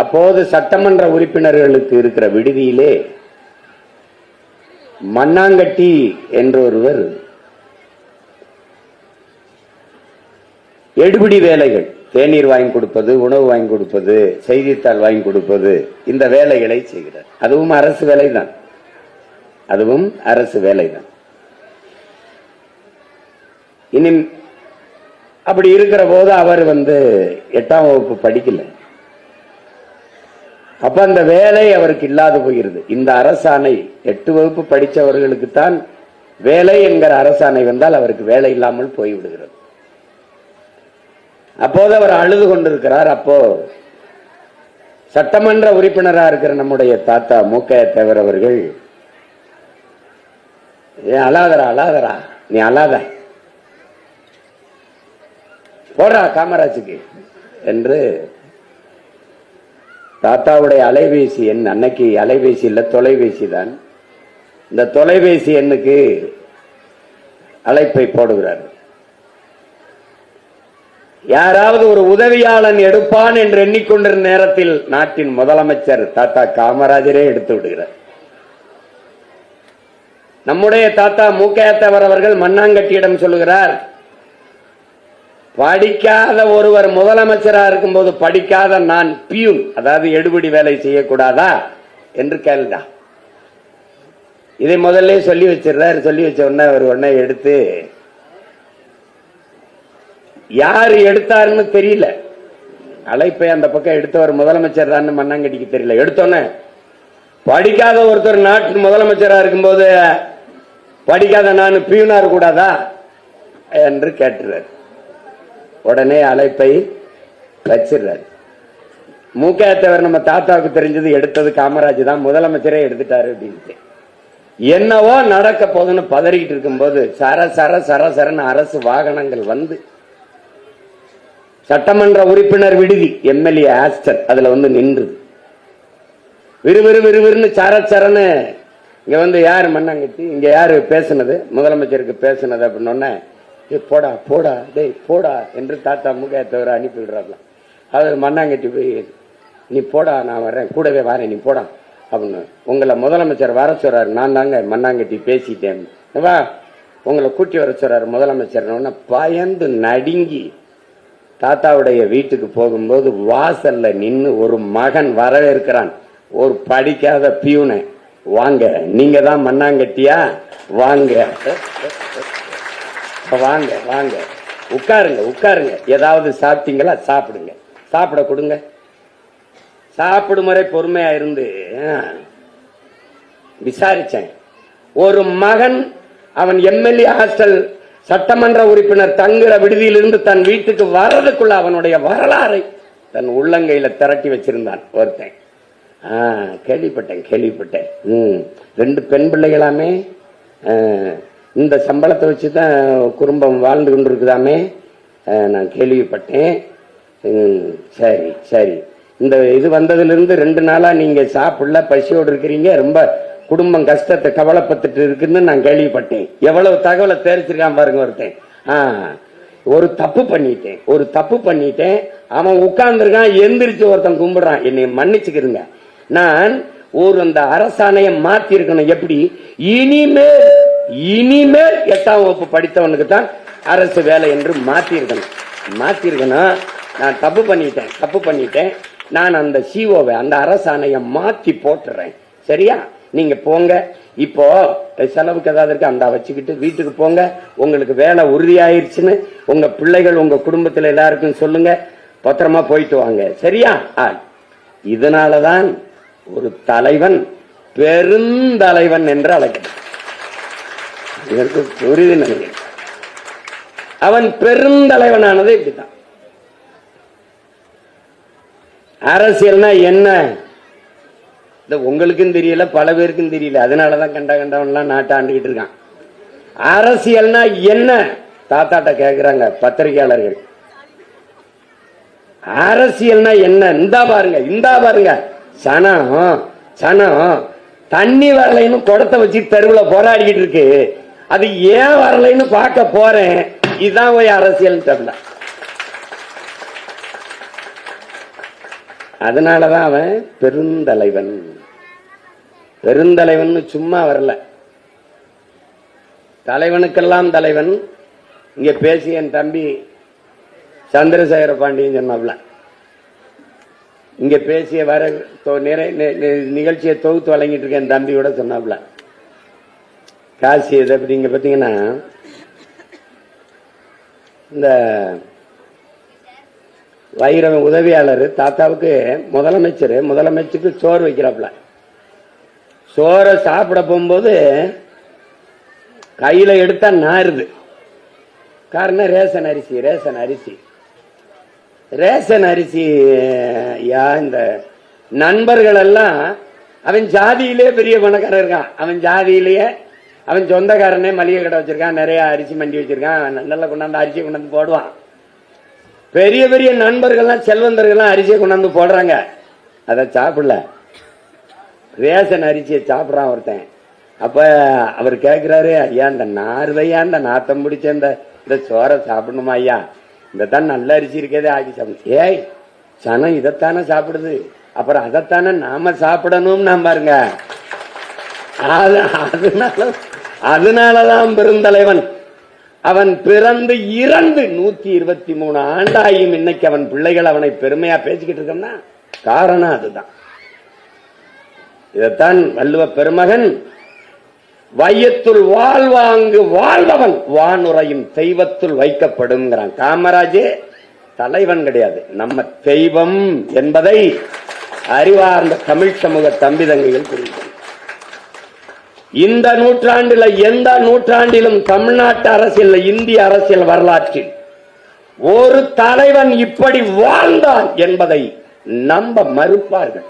அப்போது சட்டமன்ற உறுப்பினர்களுக்கு இருக்கிற விடுதியிலே மண்ணாங்கட்டி என்றொருவர் எடுபிடி வேலைகள் தேநீர் வாங்கி கொடுப்பது உணவு வாங்கி கொடுப்பது செய்தித்தாள் வாங்கி கொடுப்பது இந்த வேலைகளை செய்கிறார். அதுவும் அரசு வேலைதான். அதுவும் அரசு வேலைதான். இனி அப்படி இருக்கிற போது அவர் வந்து எட்டாம் வகுப்பு படிக்கல. அப்ப அந்த வேலை அவருக்கு இல்லாது போகிறது இந்த அரசாணை எட்டு வகுப்பு படித்தவர்களுக்கு தான் வேலை என்கிற அரசாணை வந்தால் அவருக்கு வேலை இல்லாமல் போய்விடுகிறது. அப்போது அவர் அழுது கொண்டிருக்கிறார். அப்போ சட்டமன்ற உறுப்பினரா இருக்கிற நம்முடைய தாத்தா மூக்க தேவர் அவர்கள் ஏன் அழாதரா அழாதரா நீ அழாத. போடுறா காமராஜுக்கு என்று தாத்தாவுடைய அலைபேசி எண் அன்னைக்கு அலைபேசி இல்ல தொலைபேசி தான். இந்த தொலைபேசி எண்ணுக்கு அழைப்பை போடுகிறார். யாராவது ஒரு உதவியாளன் எடுப்பான் என்று எண்ணிக்கொண்டிருந்த நேரத்தில் நாட்டின் முதலமைச்சர் தாத்தா காமராஜரே எடுத்து விடுகிறார். நம்முடைய தாத்தா மூக்கையத்தவர் அவர்கள் மண்ணாங்கட்டியிடம் சொல்லுகிறார் படிக்காத ஒருவர் முதலமைச்சரா இருக்கும்போது படிக்காத நான் பியூன் அதாவது எடுபடி வேலை செய்யக்கூடாதா என்று கேள்டா இதை முதல்ல சொல்லி வச்சிடுறாரு சொல்லி வச்ச உடனே அவர் உடனே எடுத்து யார் எடுத்தாருன்னு தெரியல. அழைப்பை அந்த பக்கம் எடுத்தவர் முதலமைச்சர் தான் மண்ணாங்கடிக்கு தெரியல. எடுத்தோன்னே படிக்காத ஒருத்தர் நாட்டு முதலமைச்சரா இருக்கும்போது படிக்காத நான் பியூனா கூடாதா என்று கேட்டுறாரு. உடனே அழைப்பை வச்சிடுறாரு. மூக்கையத்தவர் நம்ம தாத்தாவுக்கு தெரிஞ்சது எடுத்தது காமராஜ் தான் முதலமைச்சரே எடுத்துட்டாரு அப்படின்ட்டு. என்னவோ நடக்க போகுதுன்னு பதறிக்கிட்டு இருக்கும்போது சர சர சர சரன்னு அரசு வாகனங்கள் வந்து சட்டமன்ற உறுப்பினர் விடுதி எம்எல்ஏ ஆஸ்டர் அதுல வந்து நின்றுது விறுவிறு விறுவிறுன்னு சர சரன்னு இங்க வந்து யாரு மண்ணாங்கட்டி? இங்க யாரு பேசுனது? முதலமைச்சருக்கு பேசுனது அப்படின்னு போடா போடா டேய் போடா என்று தாத்தா முகத்தவரை அனுப்பி விடுறாங்களாம் அவர் மண்ணாங்கட்டி போய் நீ போடா நான் வரேன் கூடவே வரேன் நீ போடா. அப்படின்னு. உங்களை முதலமைச்சர் வர சொல்றாரு. நான் தாங்க மண்ணாங்கட்டி பேசிட்டேன். வா உங்களை கூட்டி வர சொல்றாரு முதலமைச்சர். பயந்து நடுங்கி தாத்தாவுடைய வீட்டுக்கு போகும்போது வாசல்ல நின்று ஒரு மகன் வரவேற்கிறான். ஒரு படிக்காத பியூனை. வாங்க நீங்க தான் மண்ணாங்கட்டியா? வாங்க. வாங்க வாங்க. உட்காருங்க உட்காருங்க. ஏதாவது சாப்பிட்டீங்களா? சாப்பிடுங்க. சாப்பிட கொடுங்க. சாப்பிடும் முறை பொறுமையா இருந்து ஆ, விசாரிச்சேன். ஒரு மகன் அவன் எம்எல்ஏ ஹாஸ்டல் சட்டமன்ற உறுப்பினர் தங்குற விடுதியிலிருந்து தன் வீட்டுக்கு வர்றதுக்குள்ள அவனுடைய வரலாறை தன் உள்ளங்கையில திரட்டி வச்சிருந்தான் ஒருத்தன். ஆ, கேள்விப்பட்டேன் கேள்விப்பட்டேன். ம் ரெண்டு பெண் பிள்ளைகளாமே ஆ, இந்த சம்பளத்தை வச்சு தான் குடும்பம் வாழ்ந்து கொண்டிருக்குதாமே? இருக்குதாமே நான் கேள்விப்பட்டேன். சரி சரி. இந்த இது வந்ததுலேருந்து ரெண்டு நாளாக நீங்கள் சாப்பிடல பசியோடு இருக்கிறீங்க ரொம்ப குடும்பம் கஷ்டத்தை கவலைப்பட்டுட்டு இருக்குன்னு நான் கேள்விப்பட்டேன். எவ்வளவு தகவலை தெரிஞ்சிருக்கான் பாருங்க ஒருத்தன். ஆ, ஒரு தப்பு பண்ணிட்டேன் ஒரு தப்பு பண்ணிட்டேன். அவன் உட்கார்ந்துருக்கான் எந்திரிச்சு ஒருத்தன் கும்பிடுறான். என்னை மன்னிச்சுக்கிறங்க நான் ஒரு அந்த அரசாணையை மாத்திருக்கணும். எப்படி? இனிமேல் இனிமேல் எட்டாம் வகுப்பு படித்தவனுக்கு தான் அரசு வேலை என்று மாத்திருக்கணும். இருக்கணும் நான் தப்பு பண்ணிட்டேன் தப்பு பண்ணிட்டேன். நான் அந்த சிஓவை அந்த அரசாணையை மாத்தி போட்டுறேன். சரியா? நீங்க போங்க. இப்போ செலவுக்கு ஏதாவது இருக்கு? அந்த வச்சுக்கிட்டு வீட்டுக்கு போங்க. உங்களுக்கு வேலை உறுதியாயிருச்சுன்னு உங்க பிள்ளைகள் உங்க குடும்பத்துல எல்லாருக்கும் சொல்லுங்க. பத்திரமா போயிட்டு வாங்க. சரியா? ஆ. இதனாலதான் ஒரு தலைவன் பெருந்தலைவன் என்று அழைக்கிறான் இதற்கு புரிது நன்றி அவன் பெருந்தலைவனானது இப்படித்தான். அரசியல்னா என்ன? இந்த உங்களுக்கும் தெரியல பல பேருக்கும் தெரியல. அதனாலதான் கண்ட கண்டவன்லாம் நாட்டை ஆண்டுகிட்டு இருக்கான். அரசியல்னா என்ன? தாத்தாட்ட கேட்கிறாங்க பத்திரிகையாளர்கள். அரசியல்னா என்ன? இந்தா பாருங்க இந்தா பாருங்க. சனம் சனம். தண்ணி வரலைன்னு குடத்தை வச்சு தெருவுல போராடிக்கிட்டு இருக்கு. அது ஏன் வரலைன்னு பார்க்க போறேன். இதுதான் போய் அரசியல் தெரியல அதனாலதான் அவன் பெருந்தலைவன். பெருந்தலைவன் சும்மா வரல. தலைவனுக்கெல்லாம் தலைவன். இங்க பேசி என் தம்பி சந்திரசேகர பாண்டியன் சொன்னாப்ல. இங்க பேசிய வர தொ- நிறை நிகழ்ச்சியை தொகுத்து வழங்கிட்டு இருக்கேன் என் தம்பியோட சொன்னாப்ல. காசி இது அப்படி இங்க பாத்தீங்கன்னா இந்த வைர உதவியாளர் தாத்தாவுக்கு முதலமைச்சர் முதலமைச்சருக்கு சோறு வைக்கிறாப்புல. சோறை சாப்பிட போகும்போது கையில எடுத்தா நாருது காரணம் ரேஷன் அரிசி ரேஷன் அரிசி. ரேஷன் அரிசி யா இந்த நண்பர்கள் எல்லாம் அவன் ஜாதியிலே பெரிய பணக்காரர் இருக்கான். அவன் ஜாதியிலேயே அவன் சொந்தக்காரனே மளிகை கடை வச்சிருக்கான் நிறைய அரிசி மண்டி வச்சிருக்கான் நல்லா கொண்டாந்து அரிசியை கொண்டாந்து போடுவான். பெரிய பெரிய நண்பர்கள்லாம் செல்வந்தர்கள்லாம் அரிசியை கொண்டாந்து போடுறாங்க. அதை சாப்பிடல. ரேஷன் அரிசியை சாப்பிட்றான் ஒருத்தன். அப்ப அவர் கேட்கிறாரு ஐயா இந்த நார்வையா இந்த நாத்தம் பிடிச்ச இந்த இந்த சோறை சாப்பிடணுமா ஐயா? இந்த தான் நல்ல அரிசி இருக்கதே ஆக்கி சாப்பிடுச்சு ஏய் சனம் இதைத்தானே சாப்பிடுது. அப்புறம் அதைத்தானே நாம சாப்பிடணும் நான் பாருங்க அதனால அதனாலதான் பெருந்தலைவன். அவன் பிறந்து இறந்து நூத்தி இருபத்தி மூணு ஆண்டாயும் இன்னைக்கு அவன் பிள்ளைகள் அவனை பெருமையா பேசிக்கிட்டு இருக்கோம்னா காரணம் அதுதான். இதைத்தான் வள்ளுவ பெருமகன் வையத்துள் வாழ்வாங்கு வாழ்பவன் வானுரையும் தெய்வத்துள் வைக்கப்படுங்கிறான் காமராஜே தலைவன் கிடையாது. நம்ம தெய்வம் என்பதை அறிவார்ந்த தமிழ் சமூக தம்பி தங்கைகள் புரியும் இந்த நூற்றாண்டுல எந்த நூற்றாண்டிலும் தமிழ்நாட்டு அரசியல் இந்திய அரசியல் வரலாற்றில் ஒரு தலைவன் இப்படி வாழ்ந்தான் என்பதை நம்ப மறுப்பார்கள்.